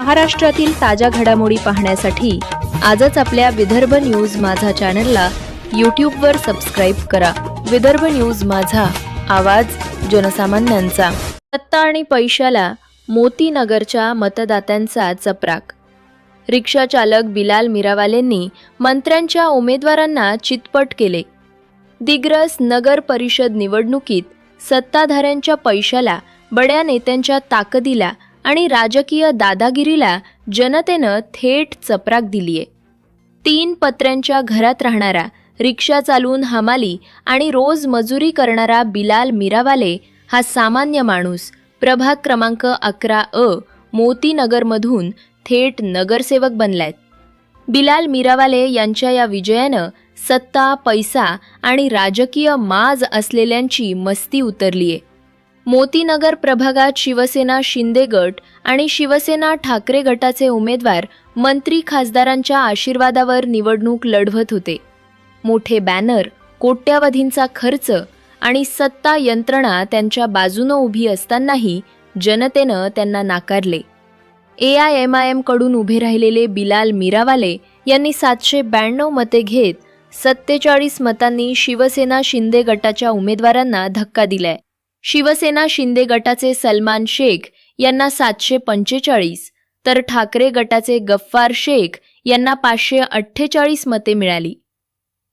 महाराष्ट्रातील ताज्या घडामोडी पाहण्यासाठी आजच आपल्या विदर्भ न्यूज माझा चॅनलला यूट्यूबवर सबस्क्राईब करा. विदर्भ न्यूज माझा आवाज जनसामान्यांचा. सत्ता आणि पैशाला मोतीनगरच्या मतदात्यांचा चपराक. रिक्षा चालक बिलाल मिरावालेंनी मंत्र्यांच्या उमेदवारांना चितपट केले. दिग्रस नगर परिषद निवडणुकीत सत्ताधाऱ्यांच्या पैशाला बड्या नेत्यांच्या ताकदीला आणि राजकीय दादागिरीला जनतेनं थेट चपराक दिलीये. तीन पत्र्यांच्या घरात राहणारा रिक्षा चालवून हमाली आणि रोज मजुरी करणारा बिलाल मिरावाले हा सामान्य माणूस प्रभाग क्रमांक अकरा अ मोतीनगरमधून थेट नगरसेवक बनलाय. बिलाल मिरावाले यांच्या या विजयानं सत्ता पैसा आणि राजकीय माज असलेल्यांची मस्ती उतरलीये. मोतीनगर प्रभागात शिवसेना शिंदे गट आणि शिवसेना ठाकरे गटाचे उमेदवार मंत्री खासदारांच्या आशीर्वादावर निवडणूक लढवत होते. मोठे बॅनर कोट्यावधींचा खर्च आणि सत्ता यंत्रणा त्यांच्या बाजूनं उभी असतानाही जनतेनं त्यांना नाकारले. ए आय एम आय एमकडून उभे राहिलेले बिलाल मिरावाले यांनी सातशे ब्याण्णव मते घेत सत्तेचाळीस मतांनी शिवसेना शिंदे गटाच्या उमेदवारांना धक्का दिलाय. शिवसेना शिंदे गटाचे सलमान शेख यांना सातशे पंचेचाळीस तर ठाकरे गटाचे गफ्फार शेख यांना पाचशे अठ्ठेचाळीस मते मिळाली.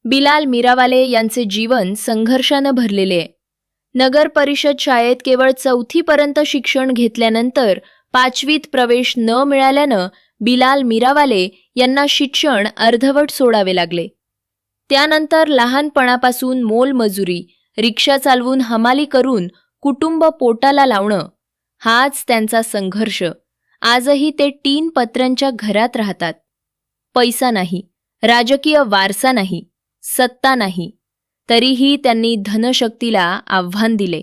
बिलाल मिरावाले यांचे जीवन संघर्षानं भरलेले आहे. नगर परिषद शाळेत केवळ चौथीपर्यंत शिक्षण घेतल्यानंतर पाचवीत प्रवेश न मिळाल्यानं बिलाल मिरावाले यांना शिक्षण अर्धवट सोडावे लागले. त्यानंतर लहानपणापासून मोलमजुरी रिक्षा चालवून हमाली करून कुटुंब पोटाला लावणं हाच त्यांचा संघर्ष. आजही ते तीन पत्र्यांच्या घरात राहतात. पैसा नाही राजकीय वारसा नाही सत्ता नाही. तरीही त्यांनी धनशक्तीला आव्हान दिले.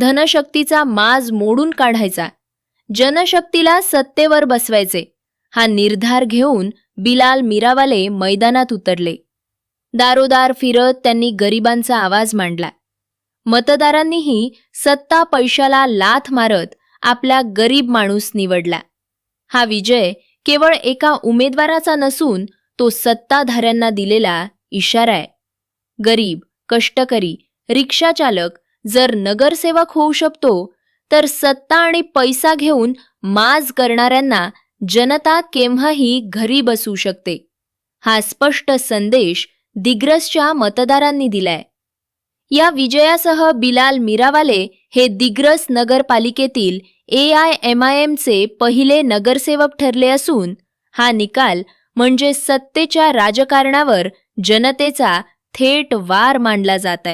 धनशक्तीचा माज मोडून काढायचा. जनशक्तीला सत्तेवर बसवायचे. हा निर्धार घेऊन बिलाल मिरावाले मैदानात उतरले. दारोदार फिरत त्यांनी गरिबांचा आवाज मांडला. मतदारांनीही सत्ता पैशाला लाथ मारत आपला गरीब माणूस निवडला. हा विजय केवळ एका उमेदवाराचा नसून तो सत्ताधाऱ्यांना दिलेला इशारा आहे. गरीब कष्टकरी रिक्षाचालक जर नगरसेवक होऊ शकतो तर सत्ता आणि पैसा घेऊन माज करणाऱ्यांना जनता केव्हाही घरी बसू शकते. हा स्पष्ट संदेश दिग्रसच्या मतदारांनी दिलाय. या विजयासह बिलाल मिरावाले हे दिग्रस नगरपालिकेतील ए आय एम आय एमचे पहिले नगरसेवक ठरले असून हा निकाल म्हणजे सत्तेच्या राजकारणावर जनतेचा थेट वार मांडला जात आहे.